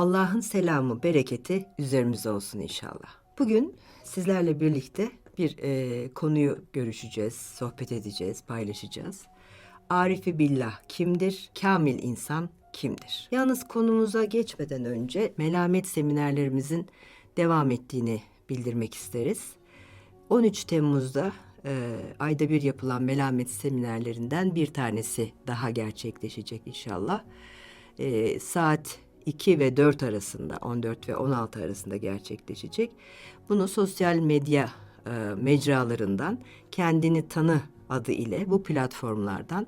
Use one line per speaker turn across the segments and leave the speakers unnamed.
Allah'ın selamı, bereketi üzerimize olsun inşallah. Bugün sizlerle birlikte bir e, konuyu görüşeceğiz, sohbet edeceğiz, paylaşacağız. Arifi billah kimdir? Kamil insan kimdir? Yalnız konumuza geçmeden önce melamet seminerlerimizin devam ettiğini bildirmek isteriz. 13 Temmuz'da e, ayda bir yapılan melamet seminerlerinden bir tanesi daha gerçekleşecek inşallah. E, saat 2 ve 4 arasında, 14 ve 16 arasında gerçekleşecek. Bunu sosyal medya e, mecralarından kendini tanı adı ile bu platformlardan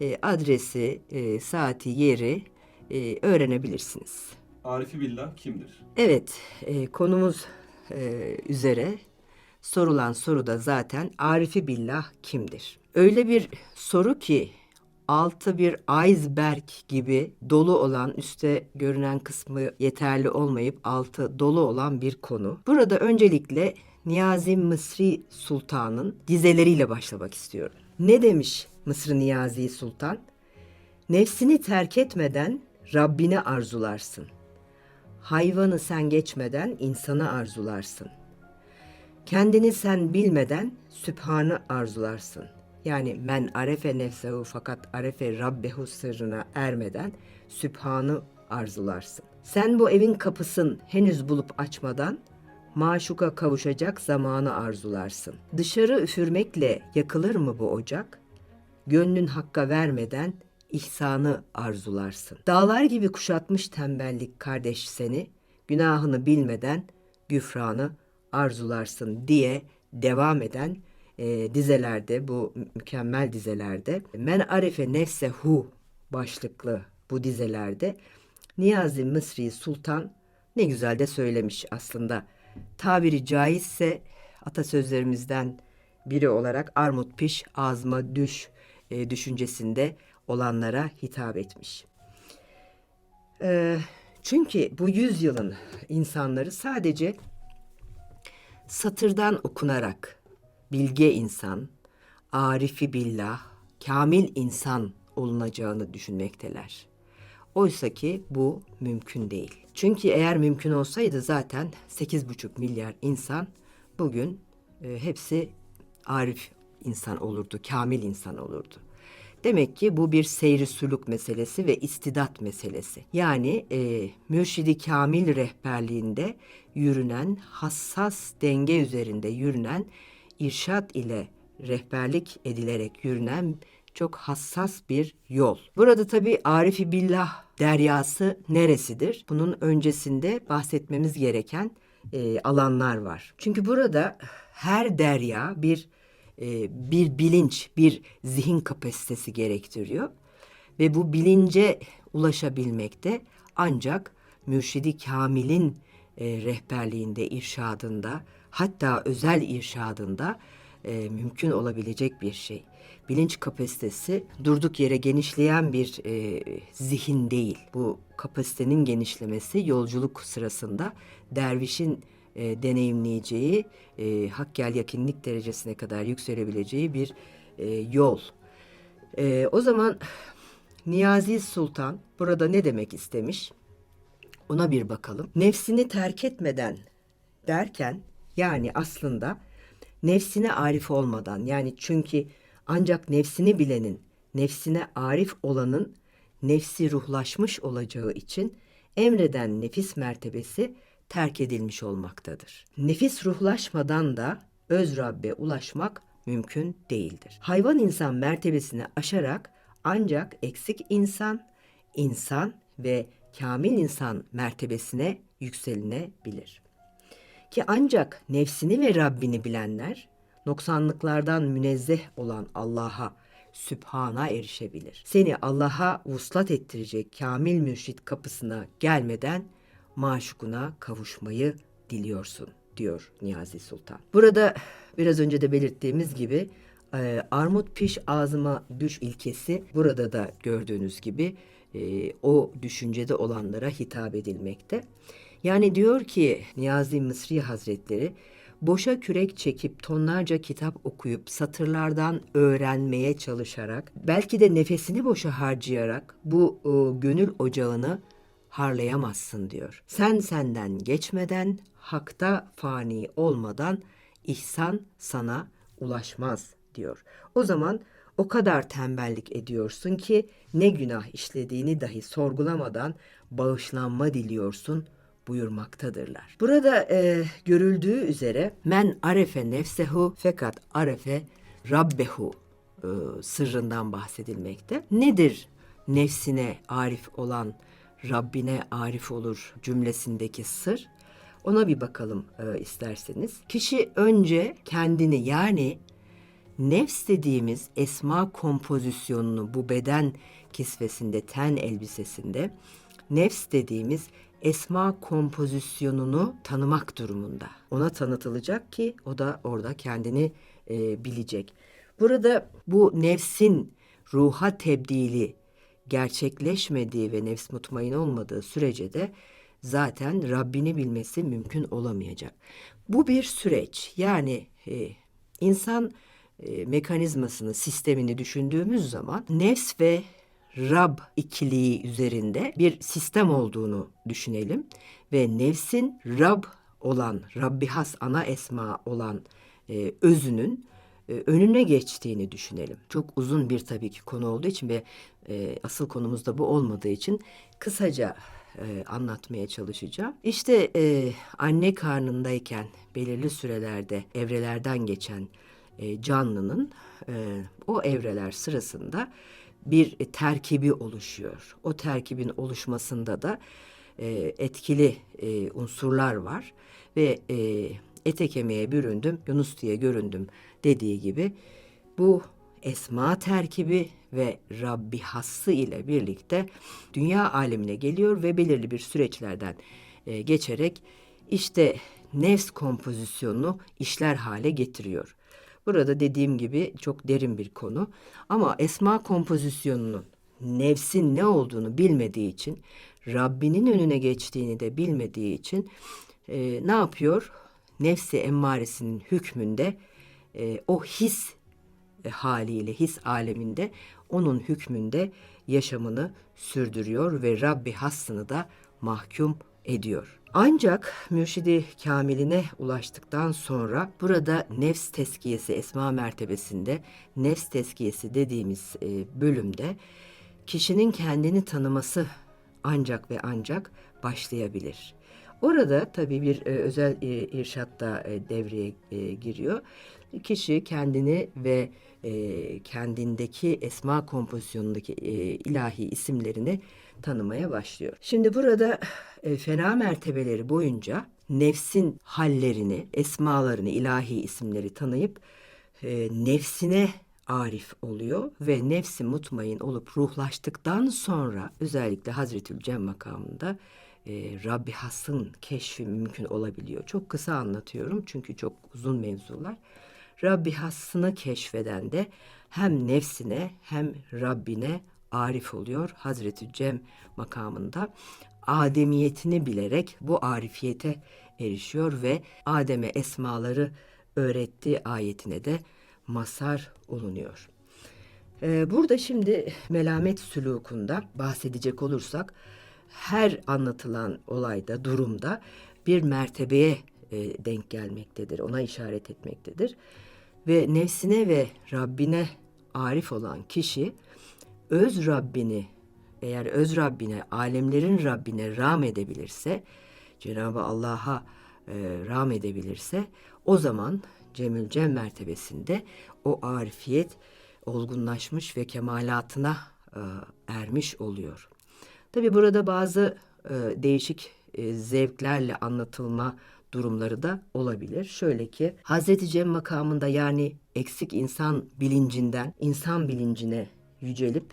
e, adresi, e, saati, yeri e, öğrenebilirsiniz.
Arifi billah kimdir?
Evet, e, konumuz e, üzere sorulan soru da zaten Arifi Billah kimdir? Öyle bir soru ki altı bir iceberg gibi dolu olan üstte görünen kısmı yeterli olmayıp altı dolu olan bir konu. Burada öncelikle Niyazi Mısri Sultan'ın dizeleriyle başlamak istiyorum. Ne demiş Mısır Niyazi Sultan? Nefsini terk etmeden Rabbini arzularsın. Hayvanı sen geçmeden insanı arzularsın. Kendini sen bilmeden Sübhan'ı arzularsın. Yani men arefe nefsehu fakat arefe rabbehu sırrına ermeden Sübhan'ı arzularsın. Sen bu evin kapısın henüz bulup açmadan maşuka kavuşacak zamanı arzularsın. Dışarı üfürmekle yakılır mı bu ocak? Gönlün hakka vermeden ihsanı arzularsın. Dağlar gibi kuşatmış tembellik kardeş seni, günahını bilmeden güfranı arzularsın diye devam eden e, dizelerde, bu mü- mükemmel dizelerde, Men Arefe Nefsehu başlıklı bu dizelerde Niyazi Mısri Sultan ne güzel de söylemiş aslında. Tabiri caizse atasözlerimizden biri olarak armut piş ağzıma düş e, düşüncesinde olanlara hitap etmiş. Ee, çünkü bu yüzyılın insanları sadece satırdan okunarak bilge insan, arifi billah, kamil insan olunacağını düşünmekteler. Oysa ki bu mümkün değil. Çünkü eğer mümkün olsaydı zaten 8,5 milyar insan bugün e, hepsi arif insan olurdu, kamil insan olurdu. Demek ki bu bir seyri suluk meselesi ve istidat meselesi. Yani e, mürşidi kamil rehberliğinde yürünen, hassas denge üzerinde yürünen, irşat ile rehberlik edilerek yürünen çok hassas bir yol. Burada tabii Arifi Billah deryası neresidir? Bunun öncesinde bahsetmemiz gereken e, alanlar var. Çünkü burada her derya bir e, bir bilinç, bir zihin kapasitesi gerektiriyor. Ve bu bilince ulaşabilmekte ancak mürşidi kamilin e, rehberliğinde, irşadında, hatta özel irşadında e, mümkün olabilecek bir şey. Bilinç kapasitesi durduk yere genişleyen bir e, zihin değil. Bu kapasitenin genişlemesi yolculuk sırasında dervişin e, deneyimleyeceği, e, hakkel yakinlik derecesine kadar yükselebileceği bir e, yol. E, o zaman Niyazi Sultan burada ne demek istemiş? Ona bir bakalım. Nefsini terk etmeden derken yani aslında nefsine arif olmadan yani çünkü ancak nefsini bilenin, nefsine arif olanın nefsi ruhlaşmış olacağı için emreden nefis mertebesi terk edilmiş olmaktadır. Nefis ruhlaşmadan da öz Rabbe ulaşmak mümkün değildir. Hayvan insan mertebesini aşarak ancak eksik insan, insan ve kamil insan mertebesine yükselinebilir. Ki ancak nefsini ve Rabbini bilenler noksanlıklardan münezzeh olan Allah'a, Sübhan'a erişebilir. Seni Allah'a vuslat ettirecek kamil mürşit kapısına gelmeden maşukuna kavuşmayı diliyorsun diyor Niyazi Sultan. Burada biraz önce de belirttiğimiz gibi e, armut piş ağzıma düş ilkesi burada da gördüğünüz gibi e, o düşüncede olanlara hitap edilmekte. Yani diyor ki Niyazi Mısri Hazretleri boşa kürek çekip tonlarca kitap okuyup satırlardan öğrenmeye çalışarak belki de nefesini boşa harcayarak bu e, gönül ocağını harlayamazsın diyor. Sen senden geçmeden, hakta fani olmadan ihsan sana ulaşmaz diyor. O zaman o kadar tembellik ediyorsun ki ne günah işlediğini dahi sorgulamadan bağışlanma diliyorsun buyurmaktadırlar. Burada e, görüldüğü üzere men arefe nefsehu fakat arefe rabbehu e, sırrından bahsedilmekte. Nedir nefsine arif olan Rabbine arif olur cümlesindeki sır? Ona bir bakalım e, isterseniz. Kişi önce kendini yani nefs dediğimiz esma kompozisyonunu bu beden kisvesinde, ten elbisesinde nefs dediğimiz esma kompozisyonunu tanımak durumunda. Ona tanıtılacak ki o da orada kendini e, bilecek. Burada bu nefsin ruha tebdili gerçekleşmediği ve nefs mutmain olmadığı sürece de zaten Rabbini bilmesi mümkün olamayacak. Bu bir süreç. Yani e, insan e, mekanizmasını, sistemini düşündüğümüz zaman nefs ve Rab ikiliği üzerinde bir sistem olduğunu düşünelim ve nefsin Rab olan, Rabbi has ana esma olan e, özünün e, önüne geçtiğini düşünelim. Çok uzun bir tabii ki konu olduğu için ve e, asıl konumuz da bu olmadığı için kısaca e, anlatmaya çalışacağım. İşte e, anne karnındayken belirli sürelerde evrelerden geçen e, canlının e, o evreler sırasında bir e, terkibi oluşuyor. O terkibin oluşmasında da e, etkili e, unsurlar var ve e, ete kemiğe büründüm, Yunus diye göründüm dediği gibi bu esma terkibi ve Rabbi hası ile birlikte dünya alemine geliyor ve belirli bir süreçlerden e, geçerek işte nefs kompozisyonunu işler hale getiriyor. Burada dediğim gibi çok derin bir konu ama esma kompozisyonunun nefsin ne olduğunu bilmediği için Rabbinin önüne geçtiğini de bilmediği için e, ne yapıyor? Nefsi emmaresinin hükmünde e, o his e, haliyle his aleminde onun hükmünde yaşamını sürdürüyor ve Rabbi hassını da mahkum ediyor. Ancak mürşidi kamiline ulaştıktan sonra burada nefs teskiyesi esma mertebesinde nefs teskiyesi dediğimiz e, bölümde kişinin kendini tanıması ancak ve ancak başlayabilir. Orada tabii bir e, özel e, irşat da e, devreye e, giriyor. Kişi kendini ve e, kendindeki esma kompozisyonundaki e, ilahi isimlerini tanımaya başlıyor. Şimdi burada e, fena mertebeleri boyunca nefsin hallerini, esmalarını, ilahi isimleri tanıyıp e, nefsine arif oluyor ve nefsi mutmain olup ruhlaştıktan sonra özellikle Hazretül Cem makamında e, Rabbi Has'ın keşfi mümkün olabiliyor. Çok kısa anlatıyorum çünkü çok uzun mevzular. Rabbi Has'ını keşfeden de hem nefsine hem Rabbine arif oluyor. Hazreti Cem makamında ademiyetini bilerek bu arifiyete erişiyor ve Adem'e esmaları öğrettiği ayetine de masar olunuyor. Ee, burada şimdi melamet sülukunda bahsedecek olursak her anlatılan olayda, durumda bir mertebeye e, denk gelmektedir, ona işaret etmektedir. Ve nefsine ve Rabbine arif olan kişi öz Rabbini eğer öz Rabbine, alemlerin Rabbine ram edebilirse, Cenab-ı Allah'a e, ram edebilirse o zaman Cemül Cem mertebesinde o arifiyet olgunlaşmış ve kemalatına e, ermiş oluyor. Tabi burada bazı e, değişik e, zevklerle anlatılma durumları da olabilir. Şöyle ki Hazreti Cem makamında yani eksik insan bilincinden insan bilincine yücelip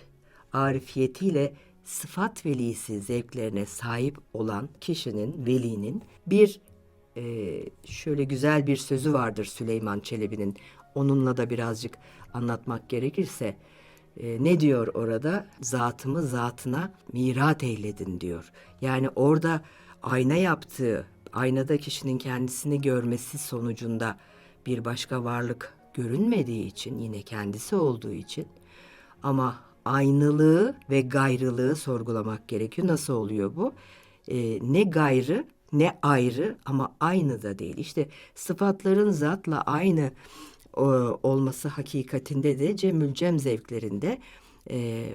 arifiyetiyle sıfat velisi zevklerine sahip olan kişinin, velinin bir e, şöyle güzel bir sözü vardır Süleyman Çelebi'nin. Onunla da birazcık anlatmak gerekirse e, ne diyor orada? Zatımı zatına mirat eyledin diyor. Yani orada ayna yaptığı, aynada kişinin kendisini görmesi sonucunda bir başka varlık görünmediği için yine kendisi olduğu için ama aynılığı ve gayrılığı sorgulamak gerekiyor. Nasıl oluyor bu? Ee, ne gayrı ne ayrı ama aynı da değil. İşte sıfatların zatla aynı e, olması hakikatinde de cemül cem zevklerinde e,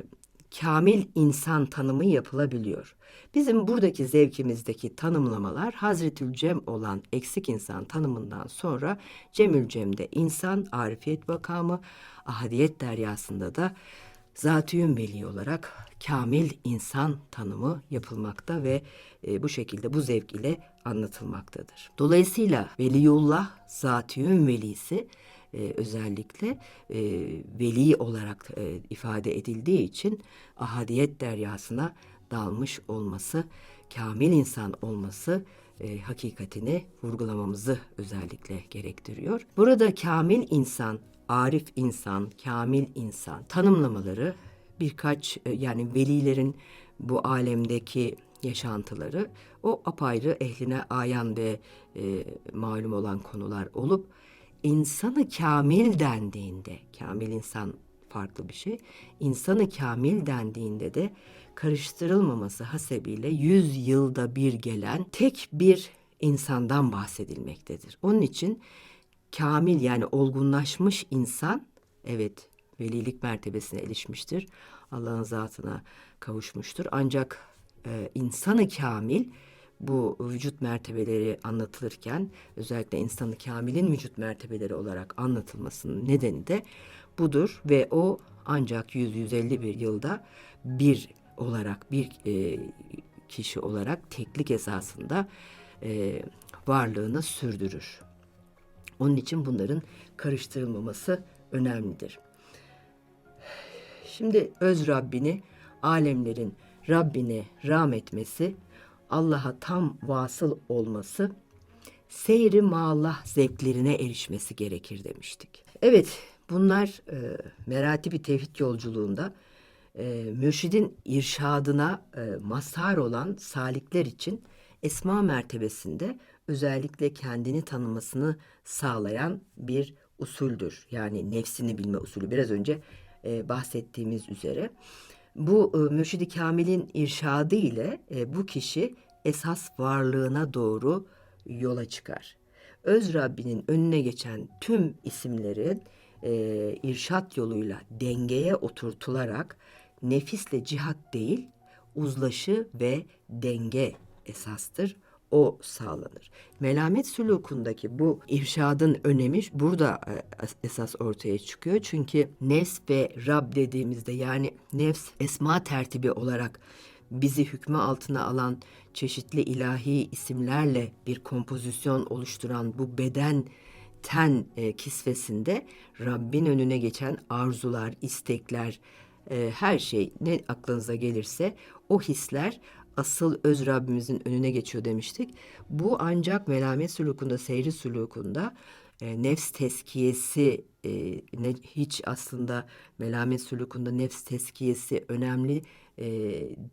kamil insan tanımı yapılabiliyor. Bizim buradaki zevkimizdeki tanımlamalar Hazretül Cem olan eksik insan tanımından sonra Cemül Cem'de insan, arifiyet makamı, ahadiyet deryasında da zatüyün veli olarak kamil insan tanımı yapılmakta ve e, bu şekilde bu zevk ile anlatılmaktadır. Dolayısıyla Veliyullah zatüyün velisi e, özellikle e, veli olarak e, ifade edildiği için ahadiyet deryasına dalmış olması, kamil insan olması e, hakikatini vurgulamamızı özellikle gerektiriyor. Burada kamil insan, arif insan, kamil insan tanımlamaları birkaç e, yani velilerin bu alemdeki yaşantıları o apayrı ehline ayan ve e, malum olan konular olup insanı kamil dendiğinde, kamil insan farklı bir şey. İnsanı kamil dendiğinde de karıştırılmaması hasebiyle yüz yılda bir gelen tek bir insandan bahsedilmektedir. Onun için kamil yani olgunlaşmış insan evet velilik mertebesine erişmiştir. Allah'ın zatına kavuşmuştur. Ancak e, insanı kamil bu vücut mertebeleri anlatılırken özellikle insanı kamilin vücut mertebeleri olarak anlatılmasının nedeni de budur ve o ancak 100-151 yılda bir olarak bir e, kişi olarak teklik esasında e, varlığını sürdürür. Onun için bunların karıştırılmaması önemlidir. Şimdi öz Rabbini, alemlerin Rabbine rahmetmesi, Allah'a tam vasıl olması, seyri maallah zevklerine erişmesi gerekir demiştik. Evet, bunlar e, meratibi tevhid yolculuğunda e, mürşidin irşadına e, mazhar olan salikler için esma mertebesinde özellikle kendini tanımasını sağlayan bir usuldür. Yani nefsini bilme usulü. Biraz önce e, bahsettiğimiz üzere. Bu e, mürşidi kamilin irşadı ile e, bu kişi esas varlığına doğru yola çıkar. Öz Rabbinin önüne geçen tüm isimlerin e, irşat yoluyla dengeye oturtularak nefisle cihat değil, uzlaşı ve denge esastır. O sağlanır. Melamet sülukundaki bu irşadın önemi burada e, esas ortaya çıkıyor. Çünkü nefs ve Rab dediğimizde yani nefs esma tertibi olarak bizi hükmü altına alan çeşitli ilahi isimlerle bir kompozisyon oluşturan bu beden ten e, kisvesinde Rabbin önüne geçen arzular, istekler, e, her şey ne aklınıza gelirse o hisler asıl öz Rabbimizin önüne geçiyor demiştik. Bu ancak melamet sulukunda, seyri sulukunda e, nefs teskiyesi e, ne, hiç aslında melamet sulukunda nefs teskiyesi önemli e,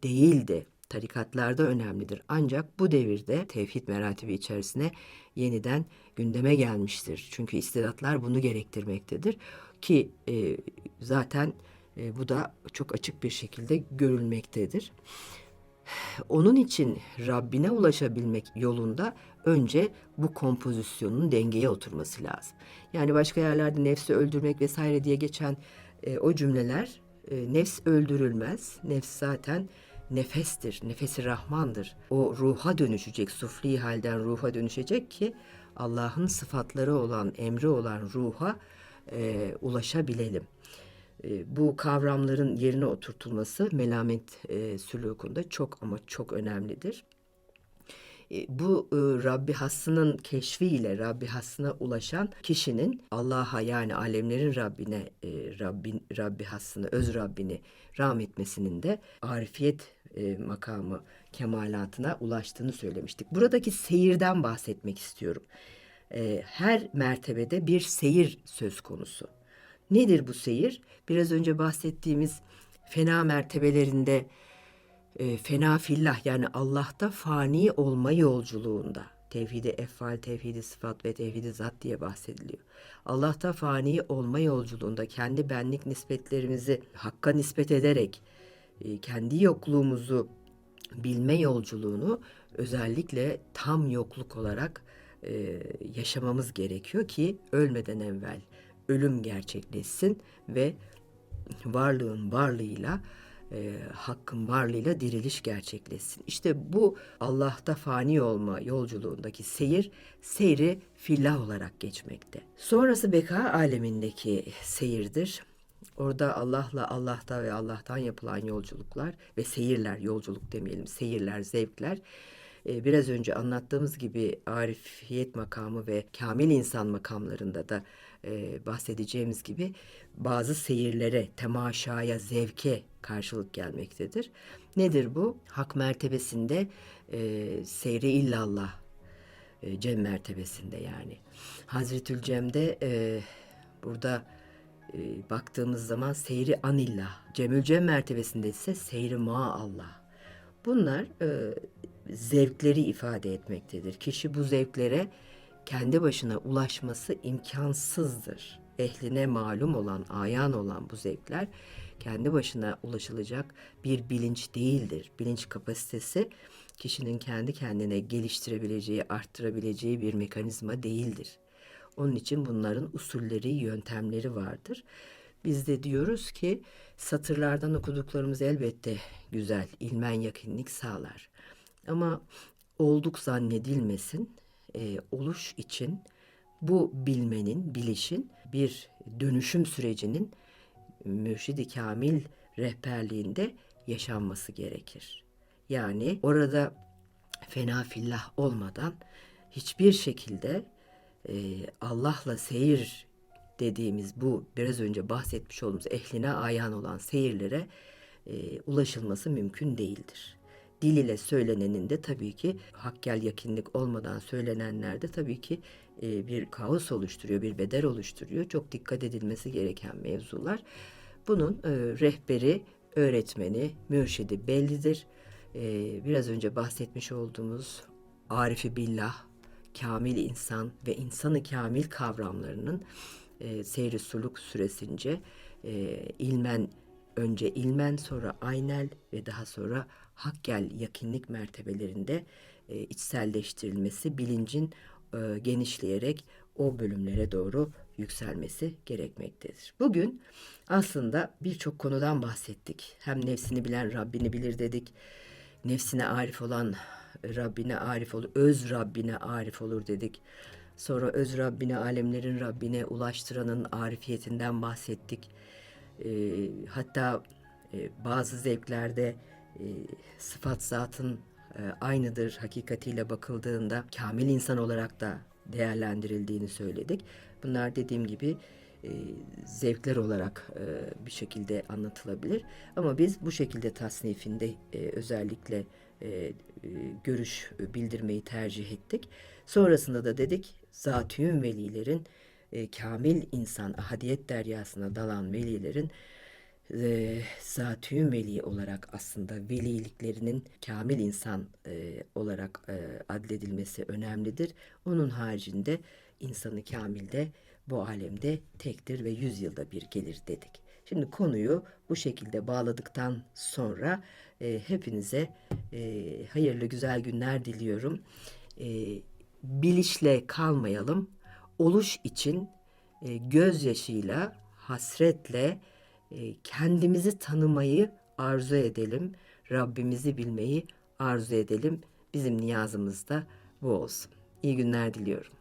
değildi. Tarikatlarda önemlidir. Ancak bu devirde tevhid meratibi içerisine yeniden gündeme gelmiştir. Çünkü istidatlar bunu gerektirmektedir. Ki e, zaten e, bu da çok açık bir şekilde görülmektedir. Onun için Rabbine ulaşabilmek yolunda önce bu kompozisyonun dengeye oturması lazım. Yani başka yerlerde nefsi öldürmek vesaire diye geçen e, o cümleler e, nefs öldürülmez. Nefs zaten nefestir, nefesi Rahmandır. O ruha dönüşecek, sufli halden ruha dönüşecek ki Allah'ın sıfatları olan, emri olan ruha e, ulaşabilelim. E, bu kavramların yerine oturtulması melamet e, sülukunda çok ama çok önemlidir. E, bu e, Rabbi Hass'ının keşfiyle Rabbi Hass'ına ulaşan kişinin Allah'a yani alemlerin Rabbine e, Rabbin, Rabbi Hass'ını, öz Rabbini rahmetmesinin de arifiyet e, makamı kemalatına ulaştığını söylemiştik. Buradaki seyirden bahsetmek istiyorum. E, her mertebede bir seyir söz konusu. Nedir bu seyir? Biraz önce bahsettiğimiz fena mertebelerinde e, fena fillah yani Allah'ta fani olma yolculuğunda Tevhidi efal, tevhidi sıfat ve tevhidi zat diye bahsediliyor. Allah'ta fani olma yolculuğunda kendi benlik nispetlerimizi hakka nispet ederek e, kendi yokluğumuzu bilme yolculuğunu özellikle tam yokluk olarak e, yaşamamız gerekiyor ki ölmeden evvel ölüm gerçekleşsin ve varlığın varlığıyla e, hakkın varlığıyla diriliş gerçekleşsin. İşte bu Allah'ta fani olma yolculuğundaki seyir, seyri fillah olarak geçmekte. Sonrası beka alemindeki seyirdir. Orada Allah'la Allah'ta ve Allah'tan yapılan yolculuklar ve seyirler, yolculuk demeyelim, seyirler, zevkler e, biraz önce anlattığımız gibi arifiyet makamı ve kamil insan makamlarında da e, bahsedeceğimiz gibi bazı seyirlere, temaşaya, zevke karşılık gelmektedir. Nedir bu? Hak mertebesinde e, seyri illallah, e, Cem mertebesinde yani. Hazretül Cem'de e, burada e, baktığımız zaman seyri anillah, Cemül Cem mertebesinde ise seyri ma Allah. Bunlar e, zevkleri ifade etmektedir. Kişi bu zevklere kendi başına ulaşması imkansızdır. Ehline malum olan, ayan olan bu zevkler kendi başına ulaşılacak bir bilinç değildir. Bilinç kapasitesi kişinin kendi kendine geliştirebileceği, arttırabileceği bir mekanizma değildir. Onun için bunların usulleri, yöntemleri vardır. Biz de diyoruz ki satırlardan okuduklarımız elbette güzel, ilmen yakınlık sağlar. Ama olduk zannedilmesin, e, oluş için bu bilmenin, bilişin bir dönüşüm sürecinin mürşidi kamil rehberliğinde yaşanması gerekir. Yani orada fena fillah olmadan hiçbir şekilde e, Allah'la seyir dediğimiz bu biraz önce bahsetmiş olduğumuz ehline ayan olan seyirlere e, ulaşılması mümkün değildir. Dil ile söylenenin de tabii ki hakkel yakinlik olmadan söylenenler de tabii ki e, bir kaos oluşturuyor, bir beder oluşturuyor. Çok dikkat edilmesi gereken mevzular. Bunun e, rehberi, öğretmeni, mürşidi bellidir. E, biraz önce bahsetmiş olduğumuz Arifi Billah, kamil insan ve insanı kamil kavramlarının e, seyri suluk süresince e, ilmen önce ilmen sonra aynel ve daha sonra hakkel yakinlik mertebelerinde e, içselleştirilmesi bilincin e, genişleyerek o bölümlere doğru yükselmesi gerekmektedir. Bugün aslında birçok konudan bahsettik. Hem nefsini bilen Rabbini bilir dedik. Nefsine arif olan Rabbine arif olur, öz Rabbine arif olur dedik. Sonra öz Rabbine, alemlerin Rabbine ulaştıranın arifiyetinden bahsettik. Ee, hatta e, bazı zevklerde e, sıfat zatın e, aynıdır hakikatiyle bakıldığında kamil insan olarak da değerlendirildiğini söyledik. Bunlar dediğim gibi e, zevkler olarak e, bir şekilde anlatılabilir. Ama biz bu şekilde tasnifinde e, özellikle görüş bildirmeyi tercih ettik. Sonrasında da dedik zatiyün velilerin e, kamil insan ahadiyet deryasına dalan velilerin e, zatiyün veli olarak aslında veliliklerinin kamil insan e, olarak e, adledilmesi önemlidir. Onun haricinde insanı kamilde bu alemde tektir ve yüzyılda bir gelir dedik. Şimdi konuyu bu şekilde bağladıktan sonra e, hepinize e, hayırlı güzel günler diliyorum. E, bilişle kalmayalım. Oluş için e, gözyaşıyla, hasretle kendimizi tanımayı arzu edelim. Rabbimizi bilmeyi arzu edelim. Bizim niyazımız da bu olsun. İyi günler diliyorum.